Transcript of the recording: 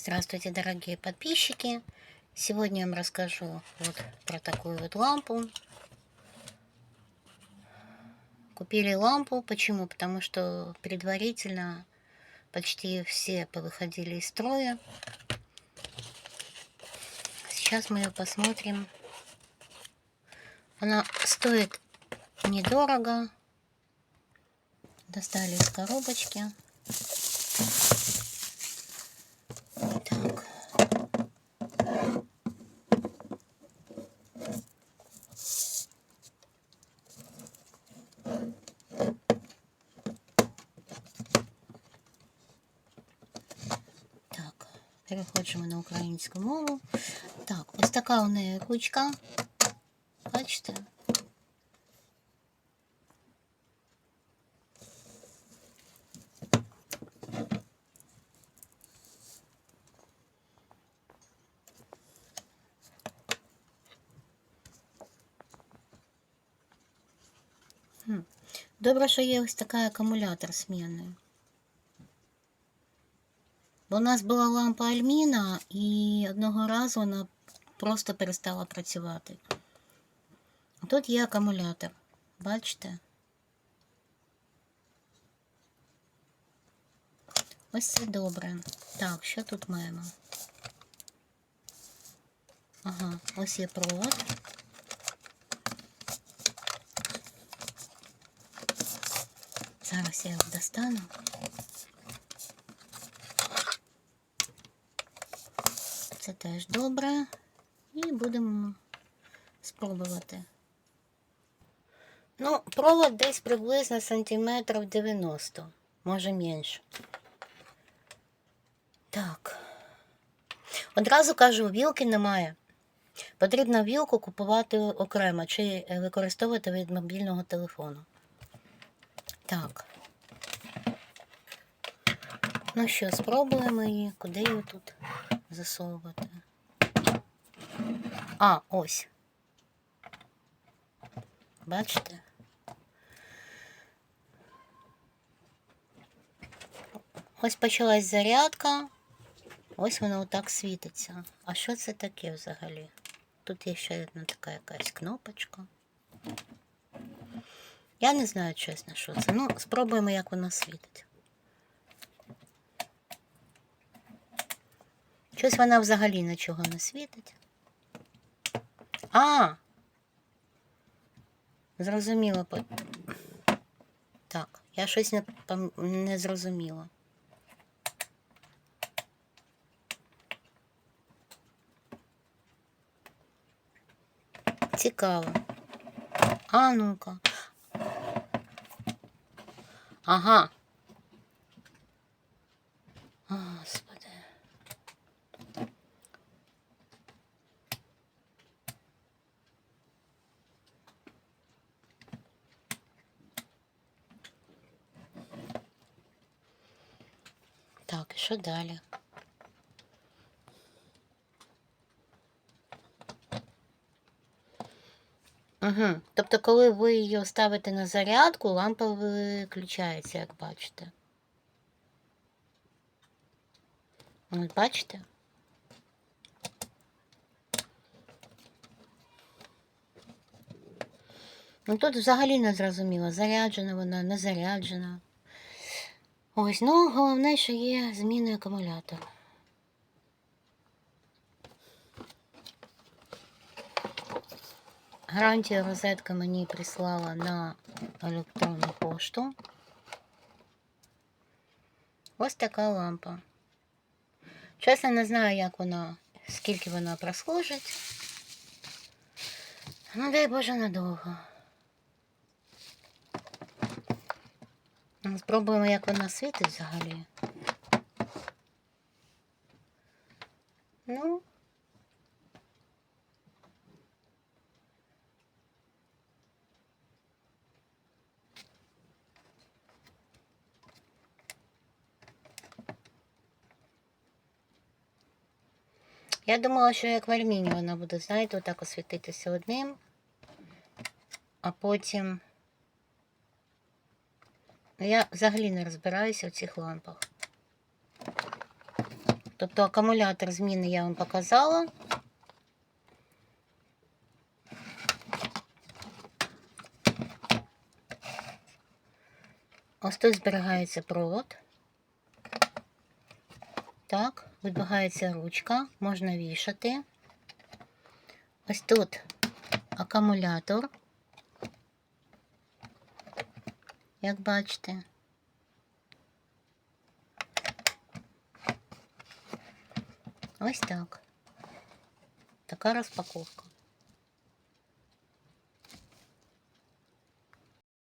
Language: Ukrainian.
Здравствуйте, дорогие подписчики! Сегодня я вам расскажу вот про такую вот лампу. Купили лампу. Почему? Потому что предварительно почти все повыходили из строя. Сейчас мы ее посмотрим. Она стоит недорого. Достали из коробочки. Так. Так, переходимо на українську мову. Так, ось така у неї ручка. Бачите? Хм. Добре, що є ось такий акумулятор змінний. Бо у нас була лампа Альміна, і одного разу вона просто перестала працювати. Тут є акумулятор. Бачите? Ось це добре. Так, що тут маємо? Ага, ось є провод. Зараз я його достану. Це теж добре. І будемо спробувати. Ну, провод десь приблизно сантиметрів 90, може менше. Так. Одразу кажу, вілки немає. Потрібно вілку купувати окремо чи використовувати від мобільного телефону. Так. Ну що, спробуємо її. Куди її тут засовувати? А, ось. Бачите? Ось почалась зарядка. Ось вона отак світиться. А що це таке взагалі? Тут є ще одна така якась кнопочка. Я не знаю, чесно, що це. Ну, спробуємо, як вона світить. Щось вона взагалі нічого не світить. А! Зрозуміло. Так, я щось не, не зрозуміла. Цікаво. А ну-ка. Ага. Так, і що далі? Угу. Тобто, коли ви її ставите на зарядку, лампа виключається, як бачите. От бачите? Ну тут взагалі не зрозуміло, заряджена вона, не заряджена. Ось, ну головне, що є зміни акумулятора. Гарантія розетка мені прислала на електронну пошту. Ось така лампа. Чесно, не знаю, як вона, скільки вона прослужить. Ну, дай Боже, надовго. Спробуємо, як вона світить взагалі. Ну. Я думала, що як в Альміні вона буде, знаєте, отак освітитися одним, а потім. Я взагалі не розбираюся в цих лампах. Тобто акумулятор зміни я вам показала. Ось тут зберігається провод. Так, видвигається ручка, можна вішати. Ось тут акумулятор. Як бачите. Ось так. Така розпаковка.